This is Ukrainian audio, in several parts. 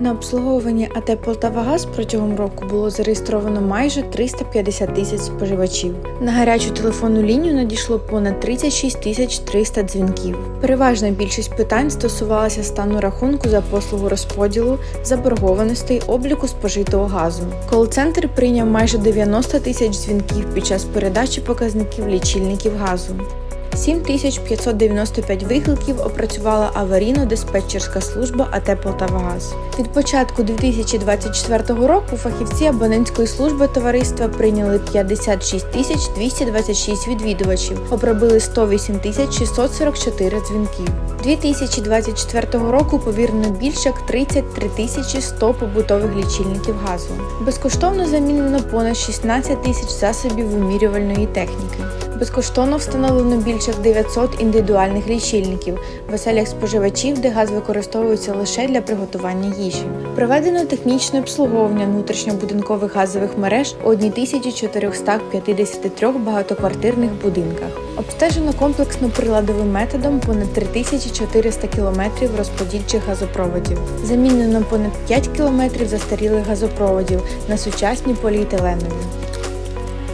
На обслуговуванні АТ «Полтавагаз» протягом року було зареєстровано майже 350 тисяч споживачів. На гарячу телефонну лінію надійшло понад 36 тисяч 300 дзвінків. Переважна більшість питань стосувалася стану рахунку за послугу розподілу, заборгованостей, обліку спожитого газу. Кол-центр прийняв майже 90 тисяч дзвінків під час передачі показників лічильників газу. 7595 викликів опрацювала аварійно-диспетчерська служба АТ «Полтавагаз». Від початку 2024 року фахівці абонентської служби товариства прийняли 56 226 відвідувачів, обробили 108 644 дзвінків. 2024 року повірено більше як 33 100 побутових лічильників газу. Безкоштовно замінено понад 16 тисяч засобів вимірювальної техніки. Безкоштовно встановлено більше як 900 індивідуальних лічильників в оселях споживачів, де газ використовується лише для приготування їжі. Проведено технічне обслуговування внутрішньобудинкових газових мереж у 1453 багатоквартирних будинках. Обстежено комплексно приладовим методом понад 3400 кілометрів розподільчих газопроводів. Замінено понад 5 кілометрів застарілих газопроводів на сучасні поліетиленові.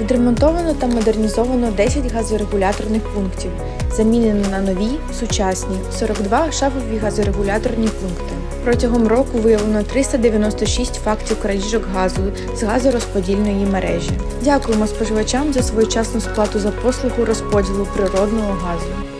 Відремонтовано та модернізовано 10 газорегуляторних пунктів, замінено на нові, сучасні 42 шафові газорегуляторні пункти. Протягом року виявлено 396 фактів крадіжок газу з газорозподільної мережі. Дякуємо споживачам за своєчасну сплату за послугу розподілу природного газу.